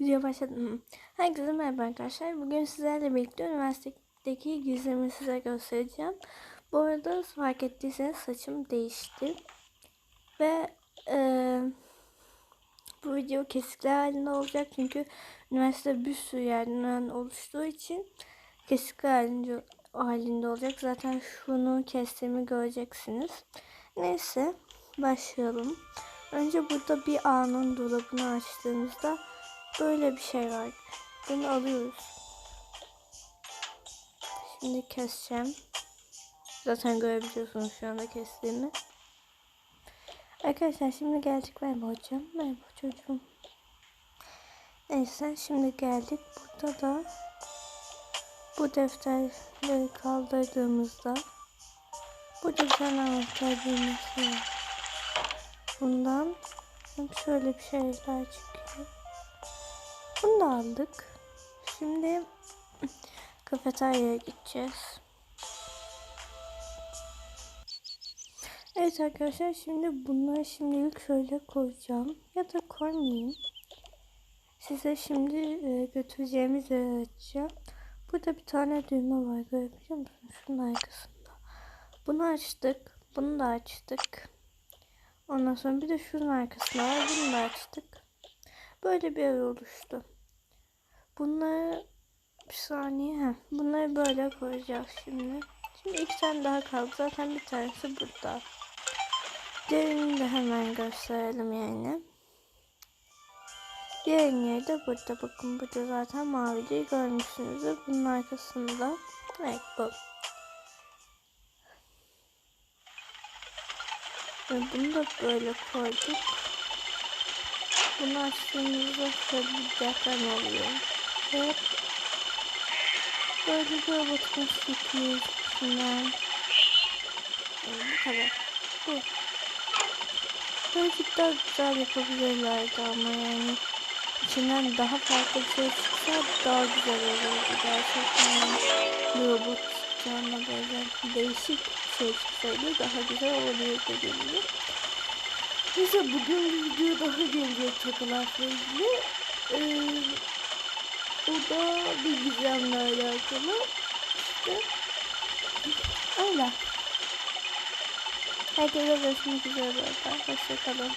Video başladım. Herkese merhaba arkadaşlar. Bugün sizlerle birlikte üniversitedeki gizlimi size göstereceğim. Bu arada fark ettiyseniz saçım değişti. Ve eee, bu video kesikler halinde olacak. Çünkü üniversite bir sürü yerden oluştuğu için kesikler halinde, halinde olacak. Zaten şunu kestiğimi göreceksiniz. Neyse başlayalım. Önce burada bir anın dolabını açtığımızda böyle bir şey var. Bunu alıyoruz. Şimdi keseceğim. Zaten görebiliyorsunuz şu anda kestiğimi. Arkadaşlar şimdi geldik. Merhaba hocam. Merhaba çocuğum. Neyse şimdi geldik. Burada da bu defterleri kaldırdığımızda burada bir tane anahtar düğmesi var. Bundan şöyle bir şeyler çıkıyor. Bunu da aldık. Şimdi kafeteryaya gideceğiz. Evet arkadaşlar şimdi bunları şimdilik şöyle koyacağım. Ya da koymayayım. Size şimdi e, götüreceğimiz yeri açacağım. Burada bir tane düğme var görebiliyor musunuz? Şunun arkasında. Bunu açtık. Bunu da açtık. Ondan sonra bir de şunun arkasında var. Bunu da açtık. Böyle bir yer oluştu. Bunları bir saniye. Bunları böyle koyacağız şimdi. Şimdi iki tane daha kaldı. Zaten bir tanesi burada. Diğerini de hemen gösterelim yani. Diğer yeri de burada. Bakın burada zaten maviliği görmüşsünüzdür. Bunun arkasında. Evet bu. Bunu da böyle koyduk. Bunu açtığımızda şöyle bir deprem oluyor. Ve böyle bir robotumuz çıkıyor içinden. Yani bu kadar. Bu. Birazcık daha güzel yapabilirlerdi ama yani içinden daha farklı bir şey çıksa daha güzel olurdu. Gerçekten bir robot çıkacağına böyle değişik bir şey çıksaydı daha güzel olurdu gibi. Neyse bugün video daha gelecek takılarla. Ee, o da bir gizemle alakalı. İşte öyle. Herkese görüşmek üzere. Hoşçakalın.